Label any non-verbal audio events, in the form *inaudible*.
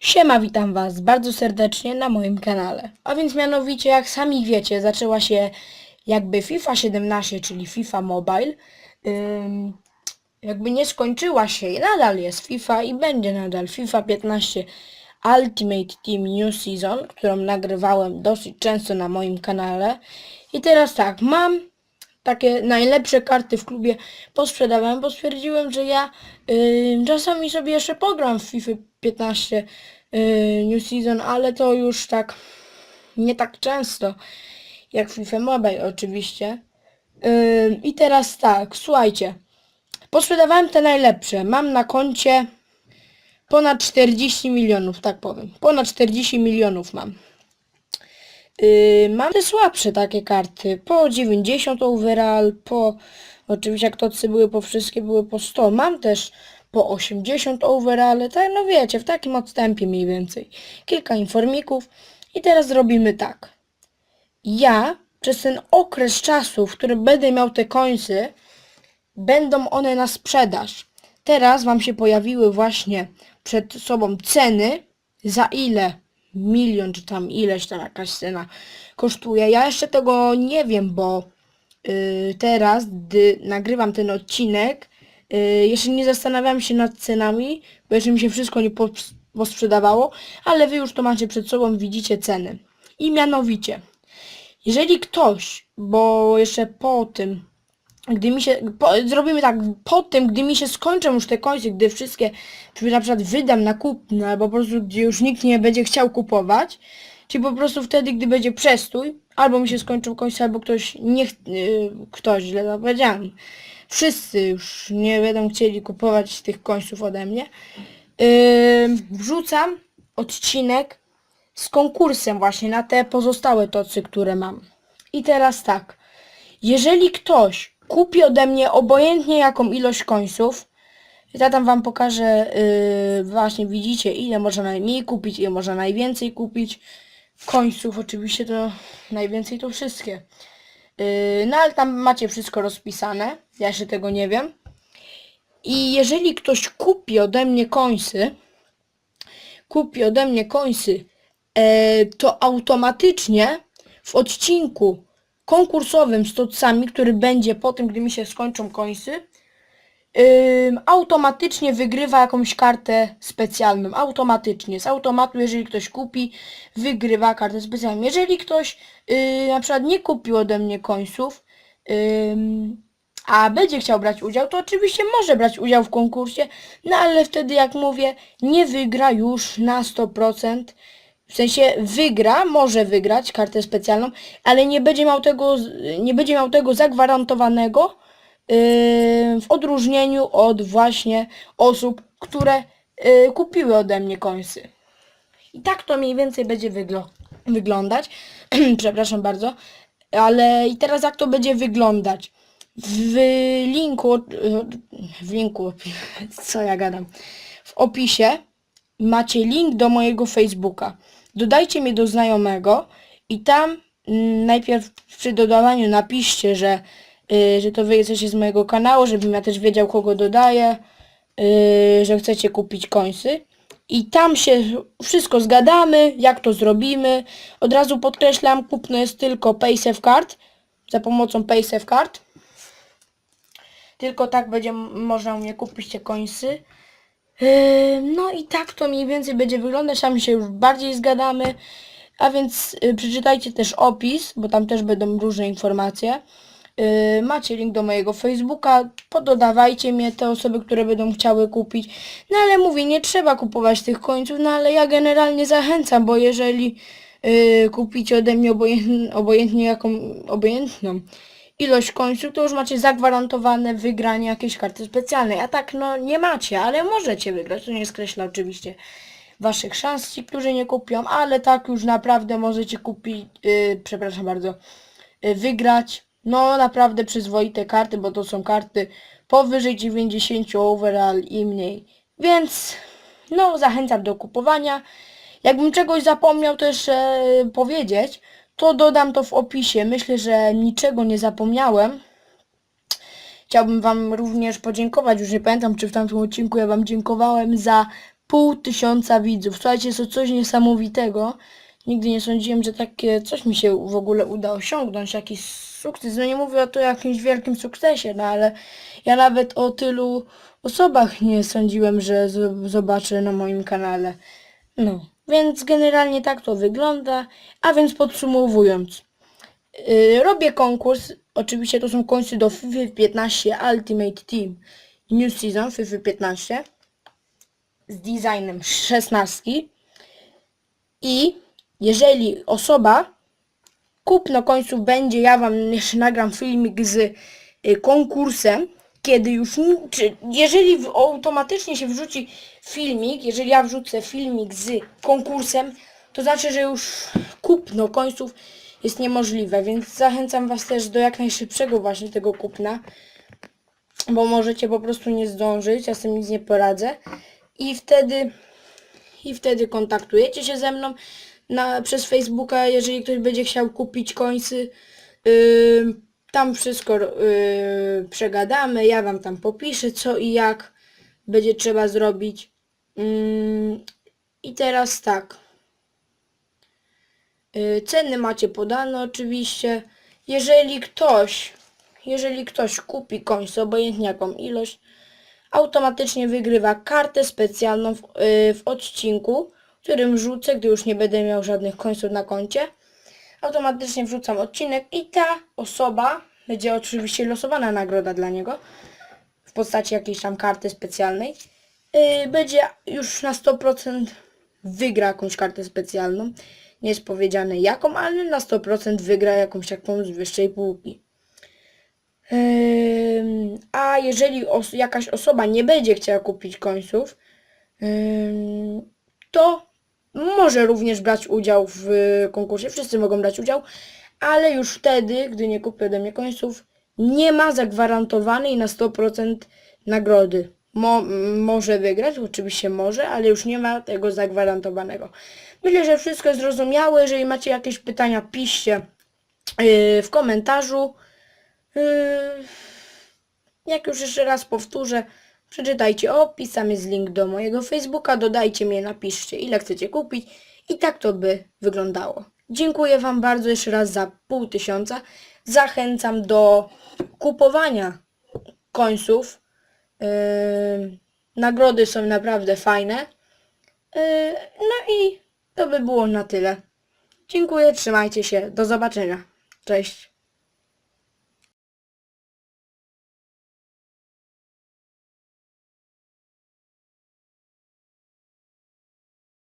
Siema, witam Was bardzo serdecznie na moim kanale. A więc mianowicie, jak sami wiecie, zaczęła się jakby FIFA 17, czyli FIFA Mobile. Ym, jakby nie skończyła się i nadal jest FIFA i będzie nadal FIFA 15. Ultimate Team New Season, którą nagrywałem dosyć często na moim kanale. I teraz tak, mam takie najlepsze karty w klubie posprzedawałem, bo stwierdziłem, że ja czasami sobie jeszcze pogram w FIFA 15 y, New Season, ale to już tak nie tak często jak FIFA Mobile oczywiście. I teraz tak, słuchajcie, posprzedawałem te najlepsze. Mam na koncie ponad 40 milionów, tak powiem. Ponad 40 milionów mam. Yy, mam te słabsze takie karty, po 90 overall, po oczywiście jak tocy były po wszystkie były po 100, mam też po 80 overall, tak no wiecie, w takim odstępie mniej więcej. Kilka informików i teraz zrobimy tak. Ja przez ten okres czasu, w którym będę miał te końce, będą one na sprzedaż. Teraz Wam się pojawiły właśnie przed sobą ceny, za ile milion czy tam ileś tam jakaś cena kosztuje. Ja jeszcze tego nie wiem, bo y, teraz, gdy nagrywam ten odcinek, y, jeszcze nie zastanawiam się nad cenami, bo jeszcze mi się wszystko nie pos- posprzedawało, ale Wy już to macie przed sobą, widzicie ceny. I mianowicie, jeżeli ktoś, bo jeszcze po tym, gdy mi się, po, zrobimy tak, po tym, gdy mi się skończą już te końce, gdy wszystkie, czy na przykład wydam na kupne, albo po prostu gdzie już nikt nie będzie chciał kupować, czyli po prostu wtedy, gdy będzie przestój, albo mi się skończą końce, albo ktoś nie, yy, ktoś, źle to powiedziałem, wszyscy już nie będą chcieli kupować tych końców ode mnie, yy, wrzucam odcinek z konkursem właśnie na te pozostałe tocy, które mam. I teraz tak, jeżeli ktoś kupi ode mnie obojętnie jaką ilość końców, ja tam wam pokażę, yy, właśnie widzicie ile można najmniej kupić, ile można najwięcej kupić końców, oczywiście to najwięcej to wszystkie. Yy, no ale tam macie wszystko rozpisane, ja jeszcze tego nie wiem. I jeżeli ktoś kupi ode mnie końsy, kupi ode mnie końsy, e, to automatycznie w odcinku konkursowym z tocami, który będzie po tym, gdy mi się skończą końsy, automatycznie wygrywa jakąś kartę specjalną. Automatycznie. Z automatu, jeżeli ktoś kupi, wygrywa kartę specjalną. Jeżeli ktoś yy, na przykład nie kupił ode mnie końców, a będzie chciał brać udział, to oczywiście może brać udział w konkursie, no ale wtedy, jak mówię, nie wygra już na 100%. W sensie wygra, może wygrać kartę specjalną, ale nie będzie miał tego, nie będzie miał tego zagwarantowanego yy, w odróżnieniu od właśnie osób, które yy, kupiły ode mnie końsy. I tak to mniej więcej będzie wyglo- wyglądać. *clears throat* Przepraszam bardzo. Ale i teraz jak to będzie wyglądać? W linku, w linku, *laughs* co ja gadam, w opisie macie link do mojego Facebooka. Dodajcie mnie do znajomego i tam mm, najpierw przy dodawaniu napiszcie, że, y, że to wy jesteście z mojego kanału, żebym ja też wiedział kogo dodaję, y, że chcecie kupić końsy. I tam się wszystko zgadamy, jak to zrobimy. Od razu podkreślam, kupno jest tylko PaySafe Card, za pomocą PaySafe Card. Tylko tak będzie można u mnie kupić te końsy. No i tak to mniej więcej będzie wyglądać, tam się już bardziej zgadamy. A więc y, przeczytajcie też opis, bo tam też będą różne informacje. Yy, macie link do mojego Facebooka, pododawajcie mnie te osoby, które będą chciały kupić. No ale mówię, nie trzeba kupować tych końców, no ale ja generalnie zachęcam, bo jeżeli yy, kupicie ode mnie obojętnie, obojętnie jaką, obojętną ilość końców, to już macie zagwarantowane wygranie jakiejś karty specjalnej. A tak no nie macie, ale możecie wygrać. To nie skreśla oczywiście waszych szans, ci, którzy nie kupią, ale tak już naprawdę możecie kupić, yy, przepraszam bardzo, yy, wygrać. No naprawdę przyzwoite karty, bo to są karty powyżej 90 overall i mniej. Więc no zachęcam do kupowania. Jakbym czegoś zapomniał też e, powiedzieć, to dodam to w opisie. Myślę, że niczego nie zapomniałem. Chciałbym Wam również podziękować. Już nie pamiętam, czy w tamtym odcinku ja Wam dziękowałem za pół tysiąca widzów. Słuchajcie, jest to coś niesamowitego. Nigdy nie sądziłem, że takie coś mi się w ogóle uda osiągnąć, jakiś sukces. No nie mówię o to jakimś wielkim sukcesie, no ale ja nawet o tylu osobach nie sądziłem, że zobaczę na moim kanale. No, więc generalnie tak to wygląda. A więc podsumowując, yy, robię konkurs. Oczywiście to są końce do FIFA 15 Ultimate Team New Season FIFA 15 z designem 16 i jeżeli osoba kupno końców będzie, ja wam jeszcze nagram filmik z y, konkursem, kiedy już, czy jeżeli automatycznie się wrzuci filmik, jeżeli ja wrzucę filmik z konkursem, to znaczy, że już kupno końców jest niemożliwe, więc zachęcam was też do jak najszybszego właśnie tego kupna, bo możecie po prostu nie zdążyć, ja z tym nic nie poradzę i wtedy i wtedy kontaktujecie się ze mną na, przez Facebooka, jeżeli ktoś będzie chciał kupić końcy. Yy, tam wszystko yy, przegadamy, ja wam tam popiszę co i jak będzie trzeba zrobić. Yy, I teraz tak. Yy, ceny macie podane oczywiście. Jeżeli ktoś, jeżeli ktoś kupi końce, obojętnie jaką ilość, automatycznie wygrywa kartę specjalną w, yy, w odcinku, którym rzucę, gdy już nie będę miał żadnych końców na koncie. Automatycznie wrzucam odcinek i ta osoba będzie oczywiście losowana nagroda dla niego w postaci jakiejś tam karty specjalnej. Yy, będzie już na 100% wygra jakąś kartę specjalną. Nie jest powiedziane jaką, ale na 100% wygra jakąś taką z wyższej półki. A jeżeli os- jakaś osoba nie będzie chciała kupić końców, to może również brać udział w konkursie. Wszyscy mogą brać udział, ale już wtedy, gdy nie kupi ode mnie końców, nie ma zagwarantowanej na 100% nagrody. Mo- może wygrać, oczywiście może, ale już nie ma tego zagwarantowanego. Myślę, że wszystko zrozumiałe. Jeżeli macie jakieś pytania, piszcie yy, w komentarzu. Yy, jak już jeszcze raz powtórzę, przeczytajcie opis, tam jest link do mojego Facebooka, dodajcie mnie, napiszcie ile chcecie kupić i tak to by wyglądało. Dziękuję Wam bardzo jeszcze raz za pół tysiąca. Zachęcam do kupowania końców. Yy, nagrody są naprawdę fajne. Yy, no i to by było na tyle. Dziękuję, trzymajcie się, do zobaczenia. Cześć.